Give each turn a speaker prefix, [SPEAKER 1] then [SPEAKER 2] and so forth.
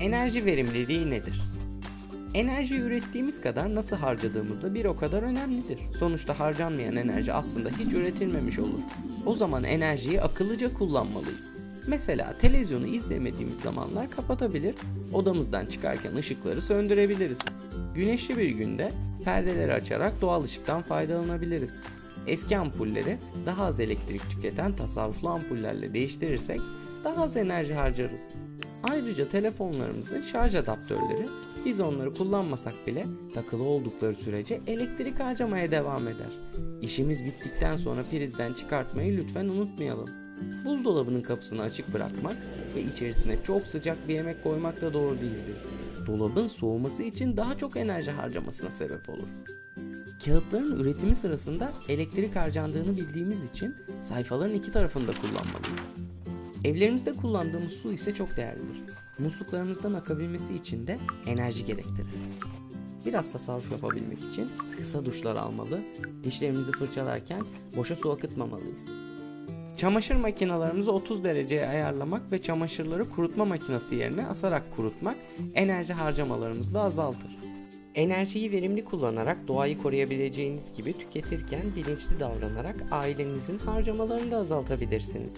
[SPEAKER 1] Enerji verimliliği nedir? Enerji ürettiğimiz kadar nasıl harcadığımız da bir o kadar önemlidir. Sonuçta harcanmayan enerji aslında hiç üretilmemiş olur. O zaman enerjiyi akıllıca kullanmalıyız. Mesela televizyonu izlemediğimiz zamanlar kapatabilir, odamızdan çıkarken ışıkları söndürebiliriz. Güneşli bir günde perdeleri açarak doğal ışıktan faydalanabiliriz. Eski ampulleri daha az elektrik tüketen tasarruflu ampullerle değiştirirsek daha az enerji harcarız. Ayrıca telefonlarımızın şarj adaptörleri biz onları kullanmasak bile takılı oldukları sürece elektrik harcamaya devam eder. İşimiz bittikten sonra prizden çıkartmayı lütfen unutmayalım. Buzdolabının kapısını açık bırakmak ve içerisine çok sıcak bir yemek koymak da doğru değildir. Dolabın soğuması için daha çok enerji harcamasına sebep olur. Kağıtların üretimi sırasında elektrik harcandığını bildiğimiz için sayfaların iki tarafını da kullanmalıyız. Evlerimizde kullandığımız su ise çok değerlidir. Musluklarımızdan akabilmesi için de enerji gerektirir. Biraz tasarruf yapabilmek için kısa duşlar almalı, dişlerimizi fırçalarken boşa su akıtmamalıyız. Çamaşır makinalarımızı 30 dereceye ayarlamak ve çamaşırları kurutma makinesi yerine asarak kurutmak enerji harcamalarımızı da azaltır. Enerjiyi verimli kullanarak doğayı koruyabileceğiniz gibi tüketirken bilinçli davranarak ailenizin harcamalarını da azaltabilirsiniz.